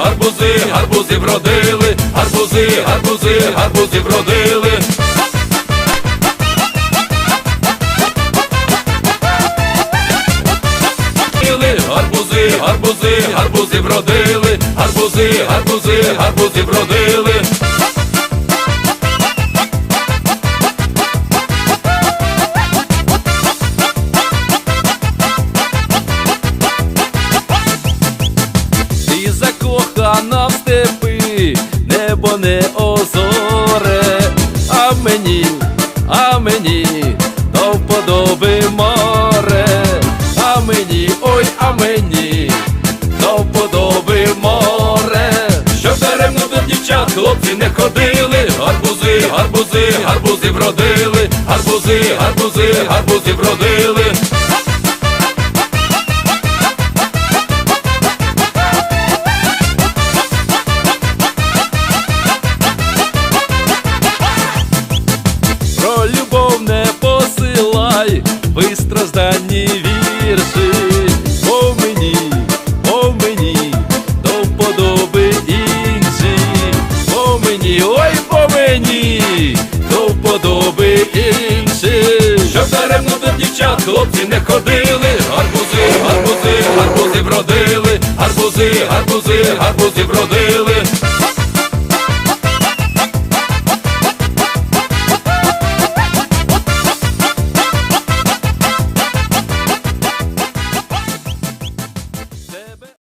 гарбузи вродили, гарбузи, гарбузи, гарбузи вродили. Гарбузи, гарбузи, гарбузи вродили, гарбузи, гарбузи, гарбузи вродили. Ой, а мені до вподоби море, що даремно до дівчат хлопці не ходили, гарбузи, гарбузи, гарбузи вродили, гарбузи, гарбузи, гарбузи вродили. Про любов не посилай, вистраждані вірші, мені, ой, по мені, до вподоби інші. Щоб даремно до дівчат хлопці не ходили, гарбузи, гарбузи, гарбузи вродили, гарбузи, гарбузи, гарбузи вродили.